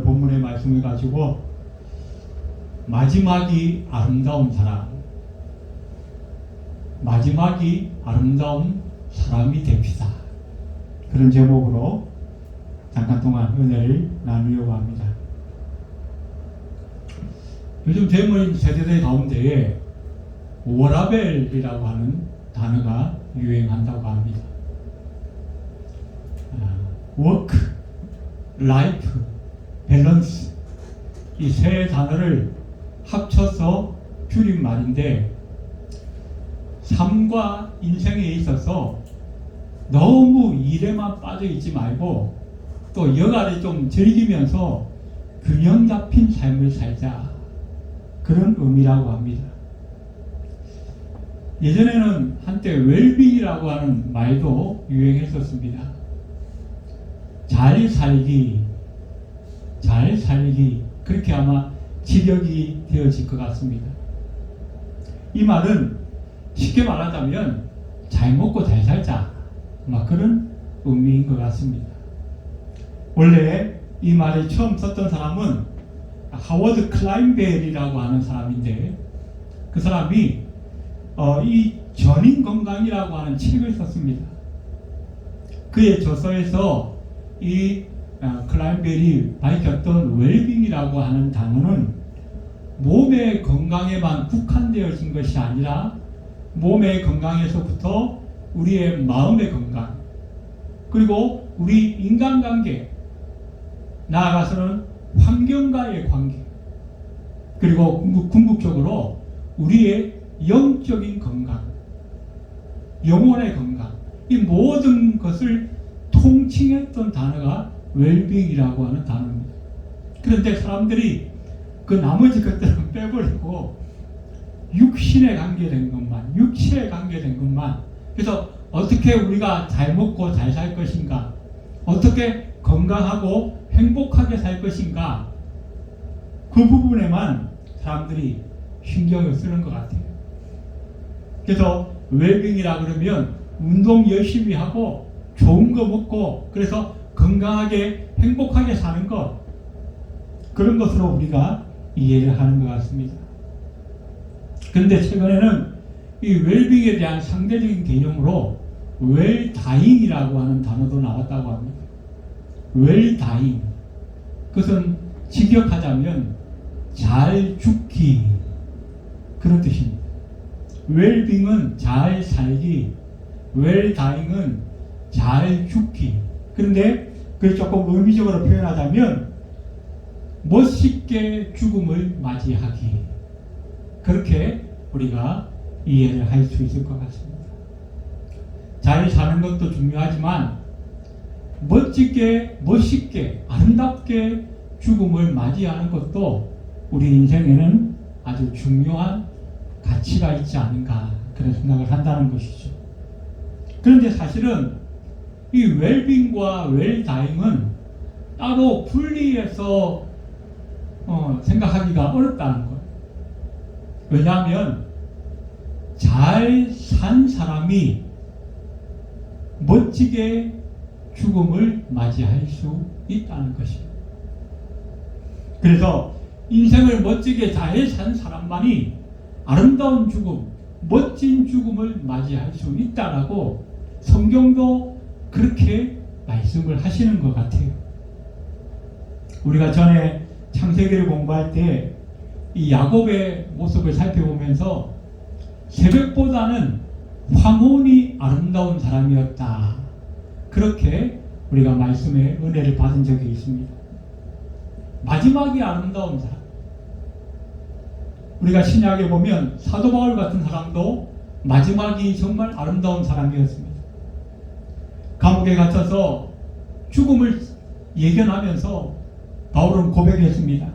본문의 말씀을 가지고 마지막이 아름다운 사람, 마지막이 아름다운 사람이 됩시다. 그런 제목으로 잠깐 동안 은혜를 나누려고 합니다. 요즘 젊은 세대들 가운데에 워라벨이라고 하는 단어가 유행한다고 합니다. 워크, 라이프, 밸런스 이 세 단어를 합쳐서 줄인 말인데 삶과 인생에 있어서 너무 일에만 빠져 있지 말고 또 여가를 좀 즐기면서 균형 잡힌 삶을 살자 그런 의미라고 합니다. 예전에는 한때 웰빙이라고 하는 말도 유행했었습니다. 잘 살기, 잘 살기 그렇게 아마 지력이 되어질 것 같습니다. 이 말은 쉽게 말하자면 잘 먹고 잘 살자 막 그런 의미인 것 같습니다. 원래 이 말을 처음 썼던 사람은 하워드 클라인벨이라고 하는 사람인데 그 사람이 어, 이 전인 건강이라고 하는 책을 썼습니다. 그의 저서에서 이 어, 클라인벨이 밝혔던 웰빙이라고 하는 단어는 몸의 건강에만 국한되어진 것이 아니라 몸의 건강에서부터 우리의 마음의 건강 그리고 우리 인간관계 나아가서는 환경과의 관계 그리고 궁극적으로 우리의 영적인 건강 영혼의 건강 이 모든 것을 통칭했던 단어가 웰빙이라고 하는 단어입니다. 그런데 사람들이 그 나머지 것들은 빼버리고 육신에 관계된 것만, 육체에 관계된 것만. 그래서 어떻게 우리가 잘 먹고 잘 살 것인가, 어떻게 건강하고 행복하게 살 것인가, 그 부분에만 사람들이 신경을 쓰는 것 같아요. 그래서 웰빙이라 그러면 운동 열심히 하고 좋은 거 먹고 그래서 건강하게 행복하게 사는 것 그런 것으로 우리가 이해를 하는 것 같습니다. 그런데 최근에는 이 웰빙에 대한 상대적인 개념으로 웰다잉이라고 하는 단어도 나왔다고 합니다. 웰다잉 그것은 직역하자면 잘 죽기 그런 뜻입니다. 웰빙은 잘 살기, 웰다잉은 잘 죽기. 그런데 그 조금 의미적으로 표현하자면 멋있게 죽음을 맞이하기. 그렇게 우리가 이해를 할 수 있을 것 같습니다. 잘 사는 것도 중요하지만 멋지게, 멋있게, 아름답게 죽음을 맞이하는 것도 우리 인생에는 아주 중요한 가치가 있지 않은가 그런 생각을 한다는 것이죠. 그런데 사실은 이 웰빙과 웰다잉은 따로 분리해서 어, 생각하기가 어렵다는 거예요. 왜냐하면 잘 산 사람이 멋지게 죽음을 맞이할 수 있다는 것입니다. 그래서 인생을 멋지게 잘 산 사람만이 아름다운 죽음, 멋진 죽음을 맞이할 수 있다라고 성경도 그렇게 말씀을 하시는 것 같아요. 우리가 전에 창세기를 공부할 때 이 야곱의 모습을 살펴보면서 새벽보다는 황혼이 아름다운 사람이었다. 그렇게 우리가 말씀의 은혜를 받은 적이 있습니다. 마지막이 아름다운 사람. 우리가 신약에 보면 사도 바울 같은 사람도 마지막이 정말 아름다운 사람이었습니다. 감옥에 갇혀서 죽음을 예견하면서 바울은 고백했습니다.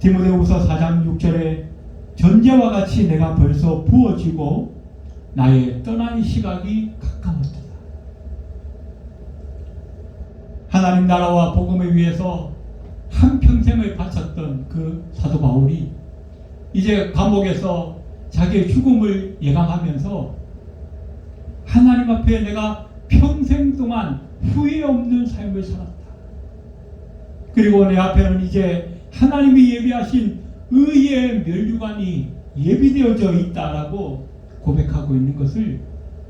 디모데후서 4장 6절에 전제와 같이 내가 벌써 부어지고 나의 떠난 시각이 가까웠다. 하나님 나라와 복음을 위해서 한 평생을 바쳤던 그 사도 바울이 이제 감옥에서 자기의 죽음을 예감하면서 하나님 앞에 내가 평생 동안 후회 없는 삶을 살았다. 그리고 내 앞에는 이제 하나님이 예비하신 의의 멸류관이 예비되어져 있다라고 고백하고 있는 것을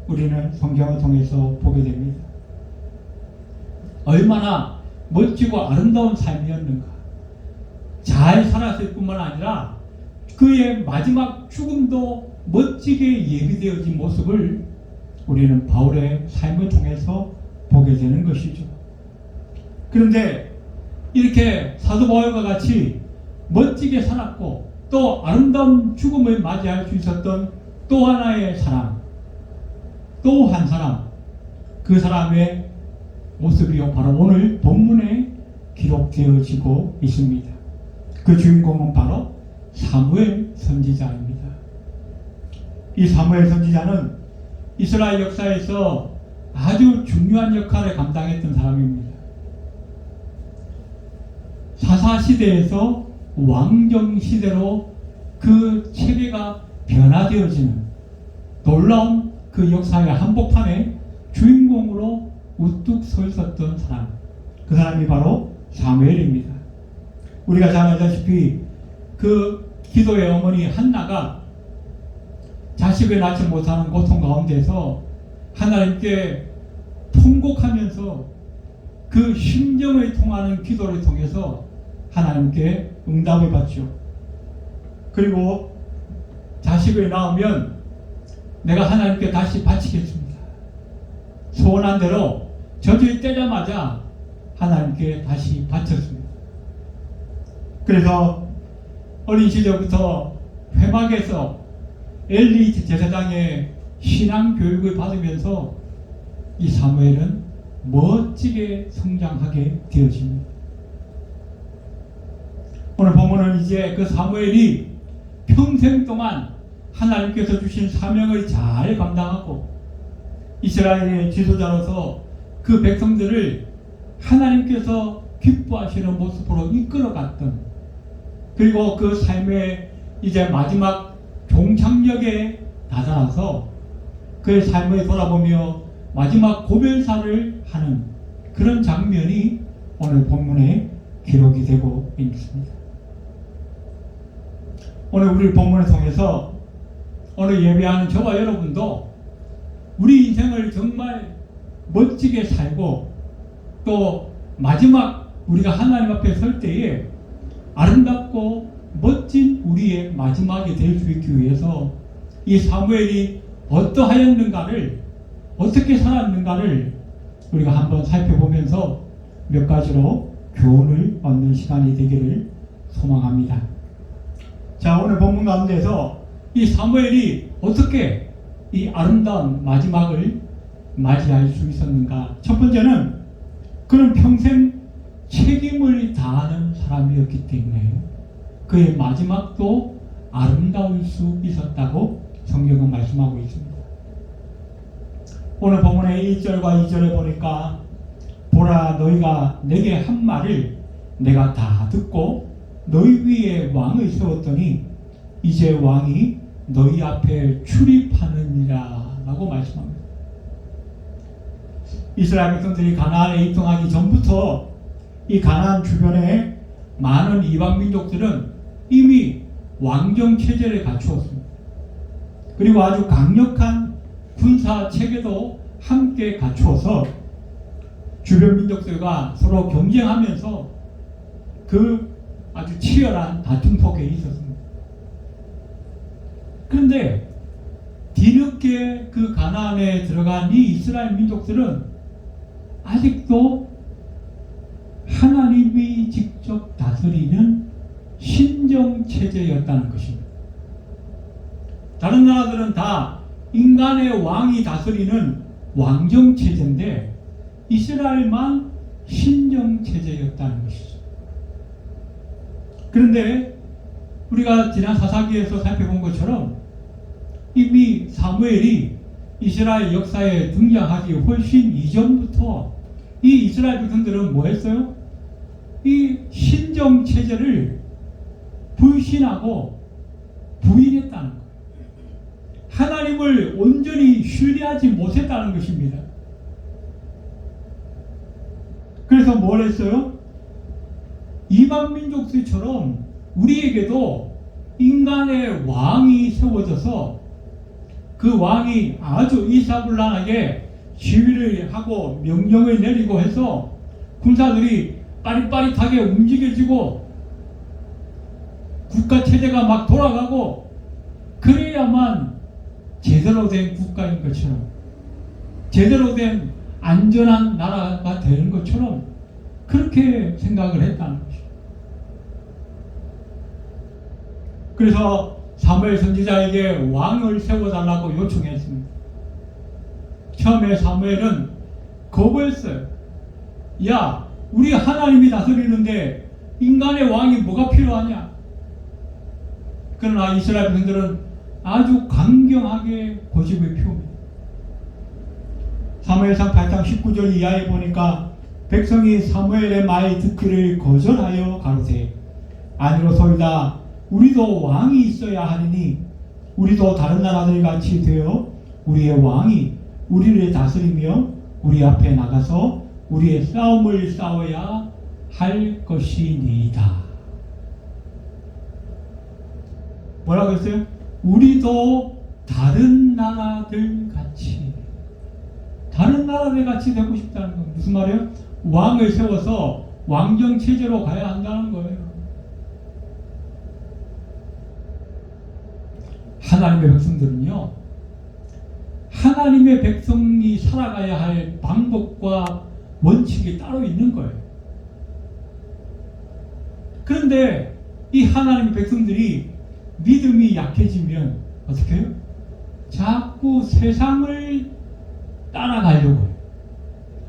우리는 성경을 통해서 보게 됩니다. 얼마나 멋지고 아름다운 삶이었는가. 잘 살았을 뿐만 아니라 그의 마지막 죽음도 멋지게 예비되어진 모습을 우리는 바울의 삶을 통해서 보게 되는 것이죠. 그런데 이렇게 사도 바울과 같이 멋지게 살았고 또 아름다운 죽음을 맞이할 수 있었던 또 하나의 사람, 또 한 사람, 그 사람의 모습이요 바로 오늘 본문에 기록되어지고 있습니다. 그 주인공은 바로 사무엘 선지자입니다. 이 사무엘 선지자는 이스라엘 역사에서 아주 중요한 역할을 감당했던 사람입니다. 사사 시대에서 왕정 시대로 그 체계가 변화되어지는 놀라운 그 역사의 한복판에 주인공으로 우뚝 서 있었던 사람. 그 사람이 바로 사무엘입니다. 우리가 잘 알다시피 그 기도의 어머니 한나가 자식을 낳지 못하는 고통 가운데서 하나님께 통곡하면서 그 심정을 통하는 기도를 통해서 하나님께 응답을 받죠. 그리고 자식을 낳으면 내가 하나님께 다시 바치겠습니다. 소원한 대로 저주를 떼자마자 하나님께 다시 바쳤습니다. 그래서 어린 시절부터 회막에서 엘리 제사장의 신앙 교육을 받으면서 이 사무엘은 멋지게 성장하게 되어집니다. 오늘 본문은 이제 그 사무엘이 평생 동안 하나님께서 주신 사명을 잘 감당하고 이스라엘의 지도자로서 그 백성들을 하나님께서 기뻐하시는 모습으로 이끌어갔던 그리고 그 삶의 이제 마지막 종착역에 다다라서 그의 삶을 돌아보며 마지막 고별사를 하는 그런 장면이 오늘 본문에 기록이 되고 있습니다. 오늘 우리 본문을 통해서 오늘 예배하는 저와 여러분도 우리 인생을 정말 멋지게 살고 또 마지막 우리가 하나님 앞에 설 때에 아름답고 멋진 우리의 마지막이 될 수 있기 위해서 이 사무엘이 어떠하였는가를 어떻게 살았는가를 우리가 한번 살펴보면서 몇 가지로 교훈을 얻는 시간이 되기를 소망합니다. 자 오늘 본문 가운데서 이 사무엘이 어떻게 이 아름다운 마지막을 맞이할 수 있었는가? 첫 번째는 그는 평생 책임을 다하는 사람이었기 때문에 그의 마지막도 아름다울 수 있었다고 성경은 말씀하고 있습니다. 오늘 본문의 1절과 2절에 보니까 보라 너희가 내게 한 말을 내가 다 듣고 너희 위에 왕을 세웠더니 이제 왕이 너희 앞에 출입하느니라 라고 말씀합니다. 이스라엘 백성들이 가나안에 입성하기 전부터 이 가나안 주변에 많은 이방 민족들은 이미 왕정 체제를 갖추었습니다. 그리고 아주 강력한 군사 체계도 함께 갖추어서 주변 민족들과 서로 경쟁하면서 그 아주 치열한 다툼 속에 있었습니다. 그런데 뒤늦게 그 가나안에 들어간 이 이스라엘 민족들은 아직도 하나님이 직접 다스리는 신정 체제였다는 것입니다. 다른 나라들은 다 인간의 왕이 다스리는 왕정 체제인데 이스라엘만 신정 체제였다는 것이죠. 그런데 우리가 지난 사사기에서 살펴본 것처럼 이미 사무엘이 이스라엘 역사에 등장하기 훨씬 이전부터 이 이스라엘 백성들은 뭐 했어요? 이 신정 체제를 불신하고 부인했다는 거예요. 하나님을 온전히 신뢰하지 못했다는 것입니다. 그래서 뭘 했어요? 이방 민족들처럼 우리에게도 인간의 왕이 세워져서 그 왕이 아주 이사불란하게 지휘를 하고 명령을 내리고 해서 군사들이 빠릿빠릿하게 움직여지고 국가 체제가 막 돌아가고 그래야만 제대로 된 국가인 것처럼 제대로 된 안전한 나라가 되는 것처럼 그렇게 생각을 했다는 것이죠. 그래서 사무엘 선지자에게 왕을 세워달라고 요청했습니다. 처음에 사무엘은 거부했어요. 야, 우리 하나님이 다스리는데 인간의 왕이 뭐가 필요하냐? 그러나 이스라엘 백성들은 아주 강경하게 고집을 피웁니다. 사무엘상 8장 19절 이하에 보니까 백성이 사무엘의 말 듣기를 거절하여 가로되 아니로소이다 우리도 왕이 있어야 하느니 우리도 다른 나라들 같이 되어 우리의 왕이 우리를 다스리며 우리 앞에 나가서 우리의 싸움을 싸워야 할 것이니이다. 뭐라 그랬어요? 우리도 다른 나라들 같이 다른 나라들 같이 되고 싶다는 거 무슨 말이에요? 왕을 세워서 왕정 체제로 가야 한다는 거예요. 하나님의 백성들은요, 하나님의 백성이 살아가야 할 방법과 원칙이 따로 있는 거예요. 그런데 이 하나님의 백성들이 믿음이 약해지면 어떻게 해요? 자꾸 세상을 따라가려고 해요.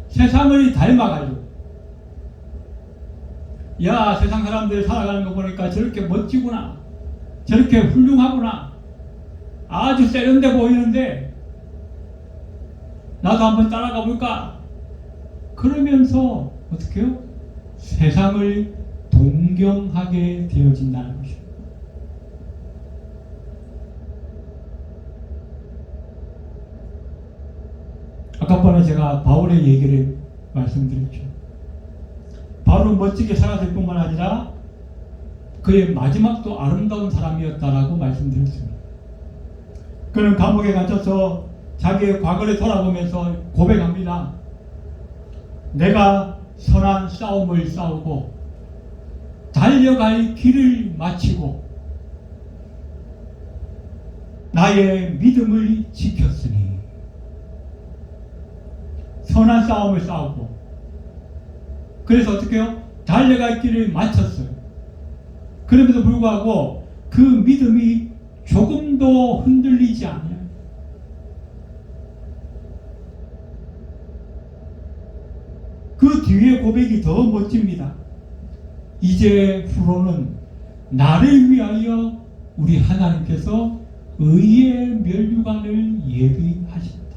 세상을 닮아가려고. 야, 세상 사람들 살아가는 거 보니까 저렇게 멋지구나. 저렇게 훌륭하구나. 아주 세련돼 보이는데, 나도 한번 따라가 볼까? 그러면서 어떻게 해요? 세상을 동경하게 되어진다는 것입니다. 번에 제가 바울의 얘기를 말씀드렸죠. 바울은 멋지게 살았을 뿐만 아니라 그의 마지막도 아름다운 사람이었다라고 말씀드렸습니다. 그는 감옥에 갇혀서 자기의 과거를 돌아보면서 고백합니다. 내가 선한 싸움을 싸우고 달려갈 길을 마치고 나의 믿음을 지켰으니 선한 싸움을 싸우고 그래서 어떻게 해요? 달려갈 길을 마쳤어요. 그럼에도 불구하고 그 믿음이 조금도 흔들리지 않아요. 그 뒤에 고백이 더 멋집니다. 이제 후로는 나를 위하여 우리 하나님께서 의의 멸류관을 예비하신다.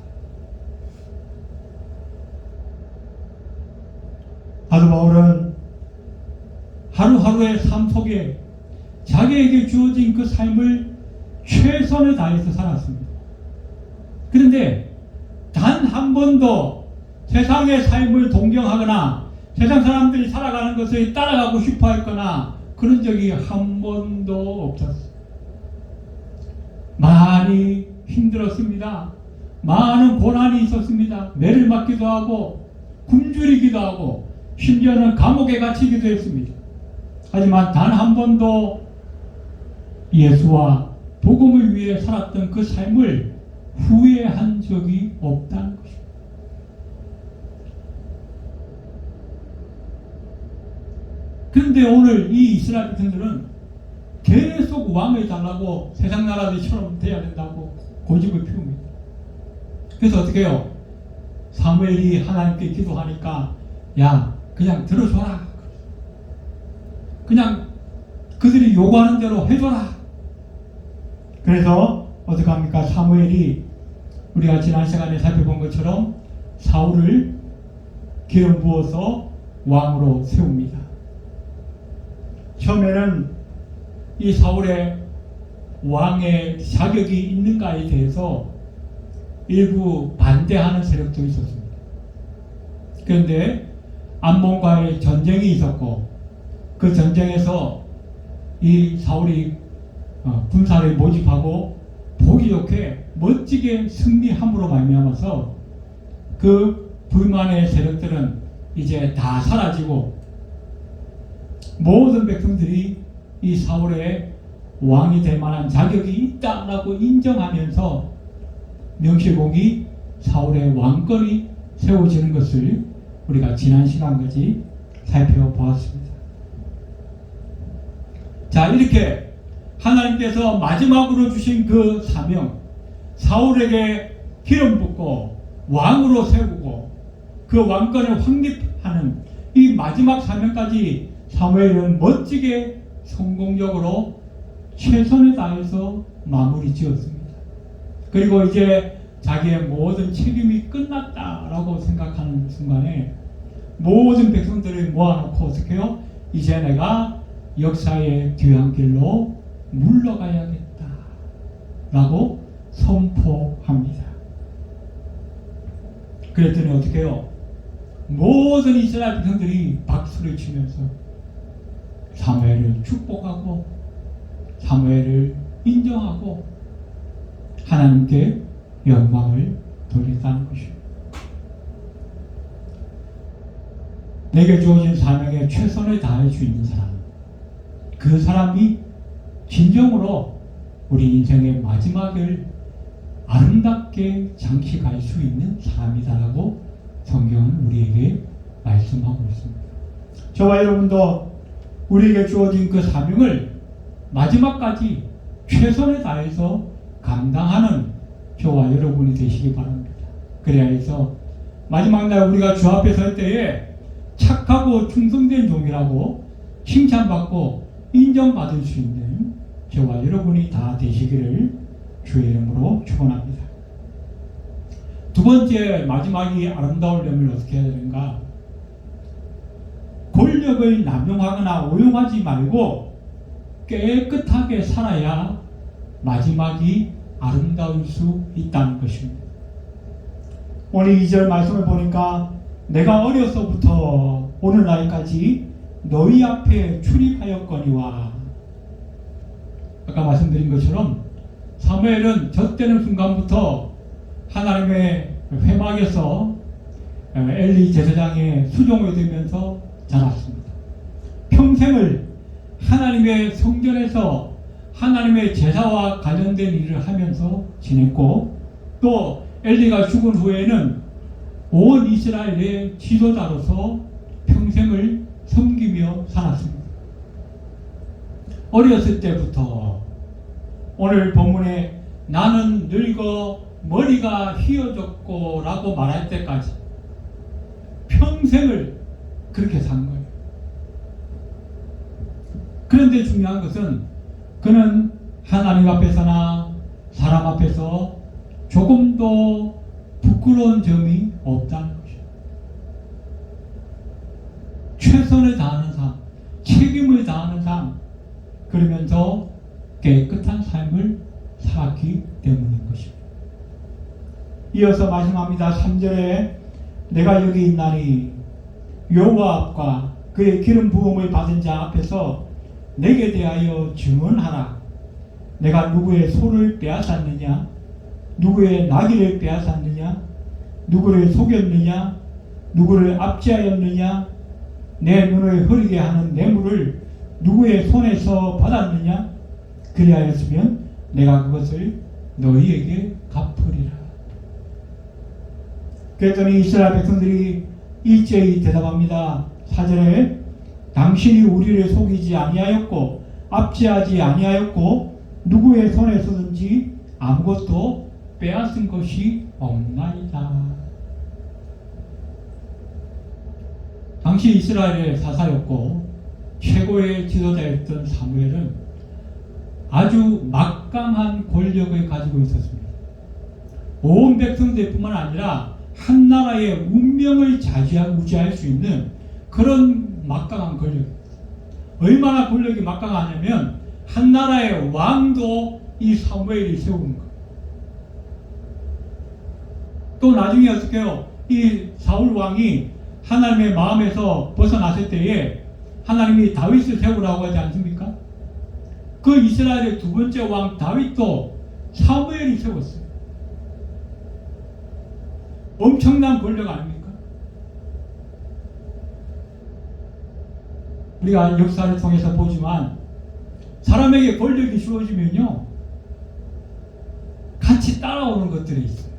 사도 바울은 하루하루의 삶 속에 자기에게 주어진 그 삶을 최선을 다해서 살았습니다. 그런데 단 한 번도 세상의 삶을 동경하거나 세상 사람들이 살아가는 것을 따라가고 싶어 했거나 그런 적이 한 번도 없었어요. 많이 힘들었습니다. 많은 고난이 있었습니다. 매를 맞기도 하고 굶주리기도 하고 심지어는 감옥에 갇히기도 했습니다. 하지만 단 한 번도 예수와 복음을 위해 살았던 그 삶을 후회한 적이 없다는 것입니다. 그런데 오늘 이 이스라엘 백성들은 계속 왕을 달라고 세상 나라들처럼 돼야 된다고 고집을 피웁니다. 그래서 어떻게 해요? 사무엘이 하나님께 기도하니까 야 그냥 들어줘라. 그냥 그들이 요구하는 대로 해줘라. 그래서 어떻게 합니까? 사무엘이 우리가 지난 시간에 살펴본 것처럼 사울을 기름 부어서 왕으로 세웁니다. 처음에는 이 사울의 왕의 자격이 있는가에 대해서 일부 반대하는 세력도 있었습니다. 그런데 암몬과의 전쟁이 있었고 그 전쟁에서 이 사울이 어, 군사를 모집하고 보기 좋게 멋지게 승리함으로 말미암아서 그 불만의 세력들은 이제 다 사라지고 모든 백성들이 이 사울의 왕이 될 만한 자격이 있다라고 인정하면서 명실공히 사울의 왕권이 세워지는 것을 우리가 지난 시간까지 살펴보았습니다. 자, 이렇게 하나님께서 마지막으로 주신 그 사명, 사울에게 기름 붓고 왕으로 세우고 그 왕권을 확립하는 이 마지막 사명까지 사무엘은 멋지게 성공적으로 최선을 다해서 마무리 지었습니다. 그리고 이제 자기의 모든 책임이 끝났다라고 생각하는 순간에 모든 백성들을 모아놓고 어떻게 해요? 이제 내가 역사의 뒤안길로 물러가야겠다. 라고 선포합니다. 그랬더니 어떻게 해요? 모든 이스라엘 백성들이 박수를 치면서 사무엘을 축복하고 사무엘을 인정하고 하나님께 영광을 돌렸다는 것입니다. 내게 주어진 사명에 최선을 다할 수 있는 사람, 그 사람이 진정으로 우리 인생의 마지막을 아름답게 장식할 수 있는 사람이다라고 성경은 우리에게 말씀하고 있습니다. 저와 여러분도 우리에게 주어진 그 사명을 마지막까지 최선을 다해서 감당하는 저와 여러분이 되시기 바랍니다. 그래야 해서 마지막 날 우리가 주 앞에 설 때에 착하고 충성된 종이라고 칭찬받고 인정받을 수 있는 저와 여러분이 다 되시기를 주의 이름으로 축원합니다. 두 번째 마지막이 아름다우려면 어떻게 해야 되는가? 권력을 남용하거나 오용하지 말고 깨끗하게 살아야 마지막이 아름다울 수 있다는 것입니다. 오늘 2절 말씀을 보니까 내가 어려서부터 오늘날까지 너희 앞에 출입하였거니와 아까 말씀드린 것처럼 사무엘은 젖되는 순간부터 하나님의 회막에서 엘리 제사장의 수종이 되면서 자랐습니다. 평생을 하나님의 성전에서 하나님의 제사와 관련된 일을 하면서 지냈고 또 엘리가 죽은 후에는 온 이스라엘의 지도자로서 평생을 섬기며 살았습니다. 어렸을 때부터 오늘 본문에 나는 늙어 머리가 휘어졌고 라고 말할 때까지 평생을 그렇게 산 거예요. 그런데 중요한 것은 그는 하나님 앞에서나 사람 앞에서 조금도 부끄러운 점이 없다는 것이죠. 최선을 다하는 삶, 책임을 다하는 삶, 그러면서 깨끗한 삶을 살았기 때문인 것입니다. 이어서 말씀합니다. 3절에 내가 여기 있나니 여호와 앞과 그의 기름 부음을 받은 자 앞에서 내게 대하여 증언하라. 내가 누구의 소를 빼앗았느냐? 누구의 나귀를 빼앗았느냐? 누구를 속였느냐? 누구를 압제하였느냐? 내 눈을 흐리게 하는 뇌물을 누구의 손에서 받았느냐? 그리하였으면 내가 그것을 너희에게 갚으리라. 그랬더니 이스라엘 백성들이 일제히 대답합니다. 사절에 당신이 우리를 속이지 아니하였고 압제하지 아니하였고 누구의 손에서든지 아무것도 빼앗은 것이 없나이다. 당시 이스라엘의 사사였고 최고의 지도자였던 사무엘은 아주 막강한 권력을 가지고 있었습니다. 온 백성들뿐만 아니라 한 나라의 운명을 좌지할 수 있는 그런 막강한 권력. 얼마나 권력이 막강하냐면 한 나라의 왕도 이 사무엘이 세우는 거예요. 또 나중에 어떻게 해요? 이 사울 왕이 하나님의 마음에서 벗어났을 때에 하나님이 다윗을 세우라고 하지 않습니까? 그 이스라엘의 두 번째 왕 다윗도 사무엘이 세웠어요. 엄청난 권력 아닙니까? 우리가 역사를 통해서 보지만 사람에게 권력이 주어지면요 같이 따라오는 것들이 있어요.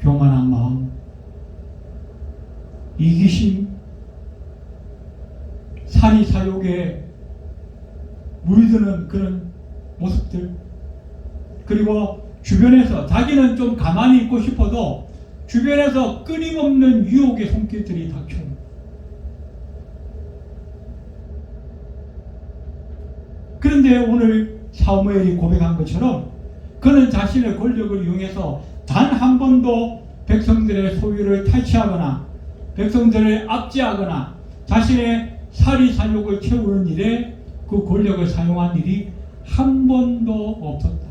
교만한 마음, 이기심, 사리 사욕에 물드는 그런 모습들 그리고 주변에서 자기는 좀 가만히 있고 싶어도 주변에서 끊임없는 유혹의 손길들이 닥쳐옵니다. 그런데 오늘 사무엘이 고백한 것처럼 그는 자신의 권력을 이용해서 단 한 번도 백성들의 소유를 탈취하거나 백성들을 압제하거나 자신의 사리 사욕을 채우는 일에 그 권력을 사용한 일이 한 번도 없었다.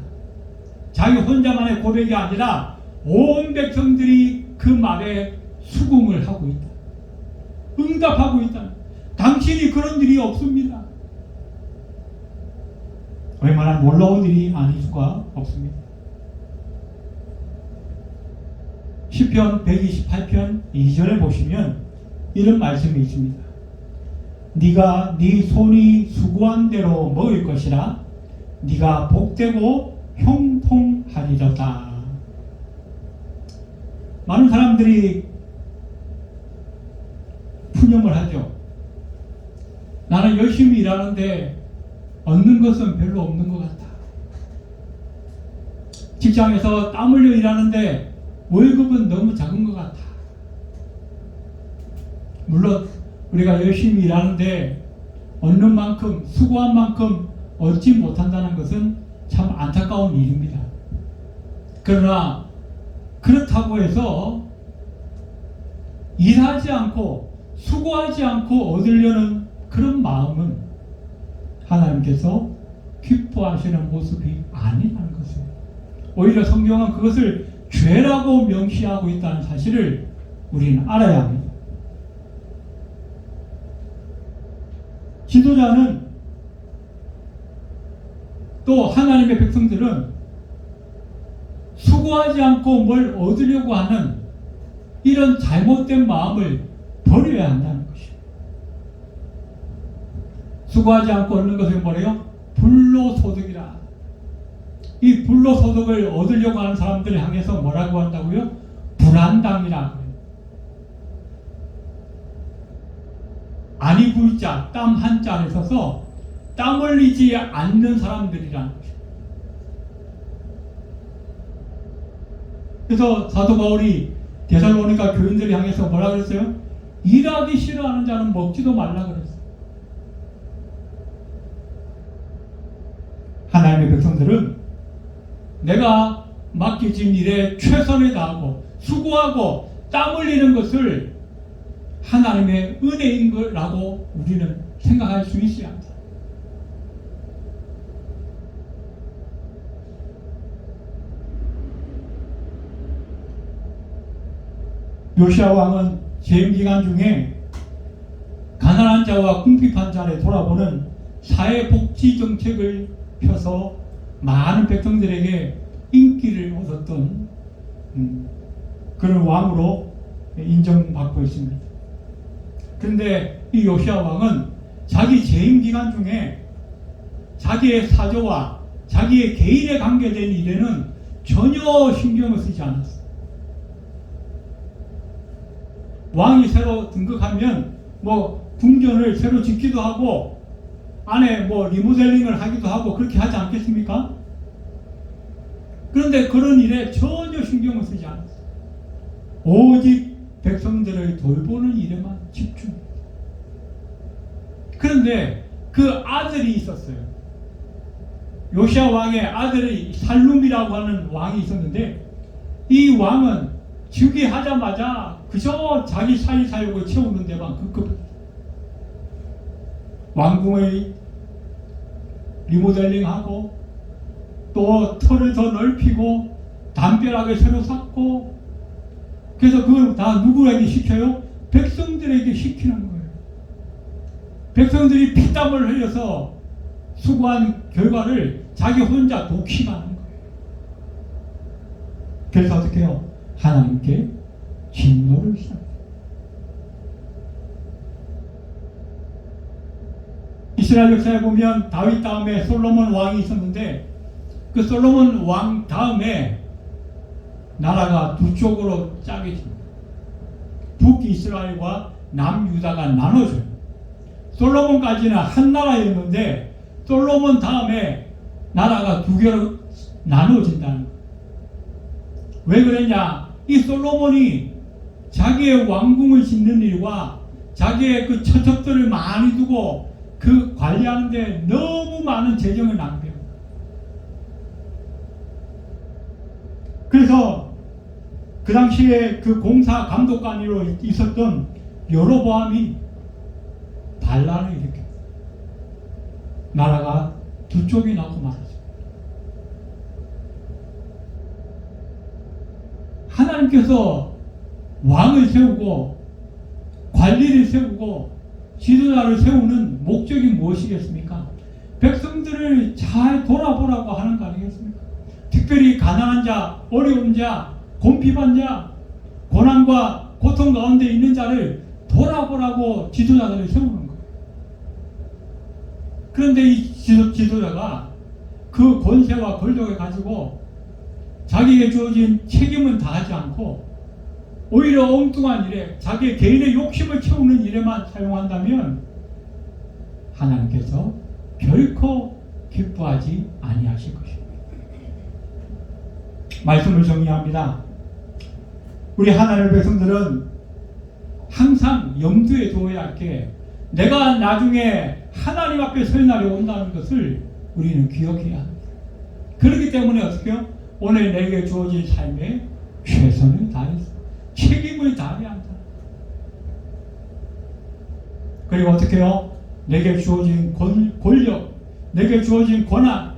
자기 혼자만의 고백이 아니라 온 백성들이 그 말에 수긍을 하고 있다. 응답하고 있다. 당신이 그런 일이 없습니다. 얼마나 놀라운 일이 아닐 수가 없습니다. 시편 128편 2절에 보시면 이런 말씀이 있습니다. 네가 네 손이 수고한 대로 먹을 것이라 네가 복되고 형통하리로다. 많은 사람들이 푸념을 하죠. 나는 열심히 일하는데 얻는 것은 별로 없는 것 같다. 직장에서 땀 흘려 일하는데 월급은 너무 작은 것 같아. 물론 우리가 열심히 일하는데 얻는 만큼 수고한 만큼 얻지 못한다는 것은 참 안타까운 일입니다. 그러나 그렇다고 해서 일하지 않고 수고하지 않고 얻으려는 그런 마음은 하나님께서 기뻐하시는 모습이 아니라는 것을 오히려 성경은 그것을 죄라고 명시하고 있다는 사실을 우리는 알아야 합니다. 지도자는 또 하나님의 백성들은 수고하지 않고 뭘 얻으려고 하는 이런 잘못된 마음을 버려야 한다는 것이에요. 수고하지 않고 얻는 것을 뭐래요? 불로소득이라. 이 불로소득을 얻으려고 하는 사람들을 향해서 뭐라고 한다고요? 불안당이라. 아니 굴자 땀 한 자를 써서 땀 흘리지 않는 것이죠. 그래서 사도 바울이 데살로니가 교인들을 향해서 뭐라 그랬어요? 일하기 싫어하는 자는 먹지도 말라 그랬어요. 하나님의 백성들은 내가 맡겨진 일에 최선을 다하고 수고하고 땀 흘리는 것을 하나님의 은혜인 거라고 우리는 생각할 수 있어야 합니다. 요시아 왕은 재임 기간 중에 가난한 자와 궁핍한 자를 돌아보는 사회복지 정책을 펴서 많은 백성들에게 인기를 얻었던 음, 그런 왕으로 인정받고 있습니다. 그런데 이 요시아 왕은 자기 재임 기간 중에 자기의 사조와 자기의 개인에 관계된 일에는 전혀 신경을 쓰지 않았어요. 왕이 새로 등극하면 뭐 궁전을 새로 짓기도 하고 안에 뭐 리모델링을 하기도 하고 그렇게 하지 않겠습니까? 그런데 그런 일에 전혀 신경을 쓰지 않았어요. 오직 백성들을 돌보는 일에만 집중. 그런데 그 아들이 있었어요. 요시아 왕의 아들이 살룸이라고 하는 왕이 있었는데 이 왕은 즉위하자마자 그저 자기 사리 사욕을 채우는 데만 급급 왕궁의 리모델링하고 또 털을 더 넓히고 담벼락을 새로 쌓고 그래서 그걸 다 누구에게 시켜요? 백성들에게 시키는 거예요. 백성들이 피땀을 흘려서 수고한 결과를 자기 혼자 독식하는 거예요. 그래서 어떻게 해요? 하나님께 진노를 시작해요. 이스라엘 역사에 보면 다윗 다음에 솔로몬 왕이 있었는데 그 솔로몬 왕 다음에 나라가 두 쪽으로 짜게집니다. 북이스라엘과 남유다가 나눠져요. 솔로몬까지는 한 나라였는데 솔로몬 다음에 나라가 두 개로 나눠진다는 거예요. 왜 그랬냐? 이 솔로몬이 자기의 왕궁을 짓는 일과 자기의 그 처첩들을 많이 두고 그 관리하는데 너무 많은 재정을 낭비합니다. 그래서 그 당시에 그 공사 감독관으로 있었던 여로보암이 반란을 일으켜 나라가 두 쪽이 나고 말았습니다. 하나님께서 왕을 세우고 관리를 세우고 지도자를 세우는 목적이 무엇이겠습니까? 백성들을 잘 돌아보라고 하는 거 아니겠습니까? 특별히 가난한 자, 어려운 자, 곤핍한 자, 고난과 고통 가운데 있는 자를 돌아보라고 지도자들을 세우는 거예요. 그런데 이 지도, 지도자가 그 권세와 권력을 가지고 자기에게 주어진 책임은 다하지 않고 오히려 엉뚱한 일에 자기 개인의 욕심을 채우는 일에만 사용한다면 하나님께서 결코 기뻐하지 아니하실 것입니다. 말씀을 정리합니다. 우리 하나님의 백성들은 항상 염두에 두어야 할 게 내가 나중에 하나님 앞에 설 날이 온다는 것을 우리는 기억해야 합니다. 그렇기 때문에 어떻게요? 오늘 내게 주어진 삶에 최선을 다해서 책임을 다해야 한다. 그리고 어떻게 해요? 내게 주어진 권, 권력, 내게 주어진 권한,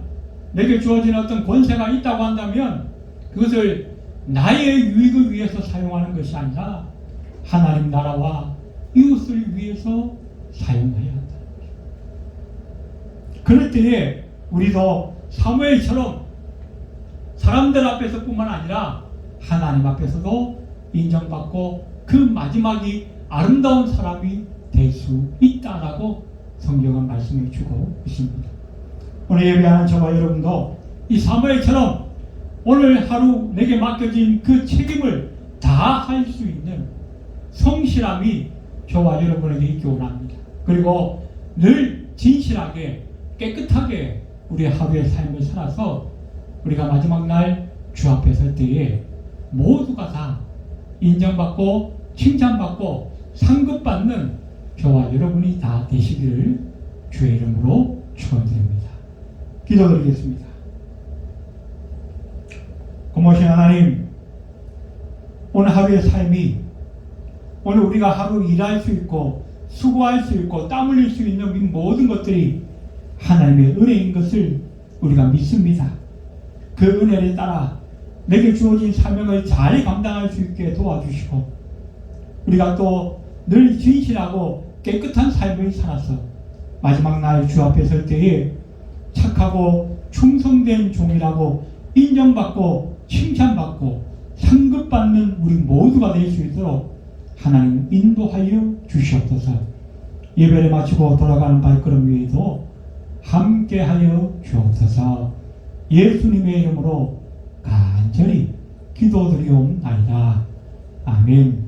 내게 주어진 어떤 권세가 있다고 한다면 그것을 나의 유익을 위해서 사용하는 것이 아니라 하나님 나라와 이웃을 위해서 사용해야 한다. 그럴 때에 우리도 사무엘처럼 사람들 앞에서뿐만 아니라 하나님 앞에서도 인정받고 그 마지막이 아름다운 사람이 될 수 있다라고 성경은 말씀해 주고 있습니다. 오늘 예배하는 저와 여러분도 이 사무엘처럼 오늘 하루 내게 맡겨진 그 책임을 다 할 수 있는 성실함이 저와 여러분에게 있기 원합니다. 그리고 늘 진실하게 깨끗하게 우리 하루의 삶을 살아서 우리가 마지막 날 주 앞에 설 때에 모두가 다 인정받고 칭찬받고 상급받는 저와 여러분이 다 되시기를 주의 이름으로 축원드립니다. 기도드리겠습니다. 고마우신 하나님, 오늘 하루의 삶이 오늘 우리가 하루 일할 수 있고 수고할 수 있고 땀 흘릴 수 있는 이 모든 것들이 하나님의 은혜인 것을 우리가 믿습니다. 그 은혜를 따라 내게 주어진 사명을 잘 감당할 수 있게 도와주시고 우리가 또 늘 진실하고 깨끗한 삶을 살아서 마지막 날 주 앞에 설 때에 착하고 충성된 종이라고 인정받고 칭찬받고 상급받는 우리 모두가 될 수 있도록 하나님 인도하여 주시옵소서. 예배를 마치고 돌아가는 발걸음 위에도 함께하여 주옵소서. 예수님의 이름으로 간절히 기도드리옵나이다. 아멘